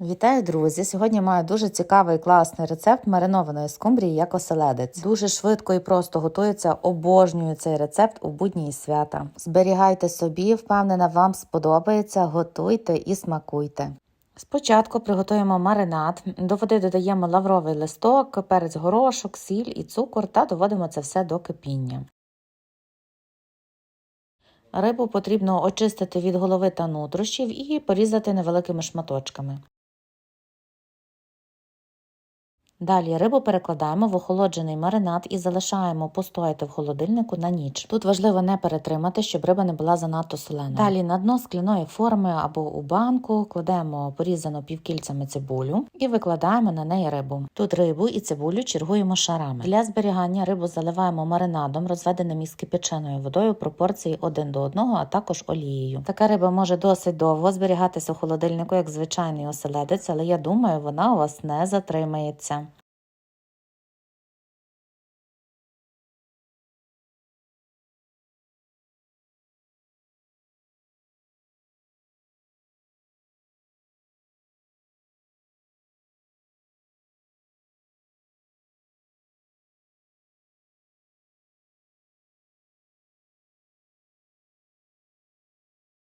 Вітаю, друзі! Сьогодні маю дуже цікавий класний рецепт маринованої скумбрії як оселедець. Дуже швидко і просто готується. Обожнюю цей рецепт у будні і свята. Зберігайте собі, впевнена, вам сподобається. Готуйте і смакуйте. Спочатку приготуємо маринад. До води додаємо лавровий листок, перець горошок, сіль і цукор та доводимо це все до кипіння. Рибу потрібно очистити від голови та нутрощів і порізати невеликими шматочками. Далі рибу перекладаємо в охолоджений маринад і залишаємо постояти в холодильнику на ніч. Тут важливо не перетримати, щоб риба не була занадто солена. Далі на дно скляної форми або у банку кладемо порізану півкільцями цибулю і викладаємо на неї рибу. Тут рибу і цибулю чергуємо шарами. Для зберігання рибу заливаємо маринадом, розведеним із кипяченою водою пропорції 1 до 1, а також олією. Така риба може досить довго зберігатися у холодильнику, як звичайний оселедець, але я думаю, вона у вас не затримається.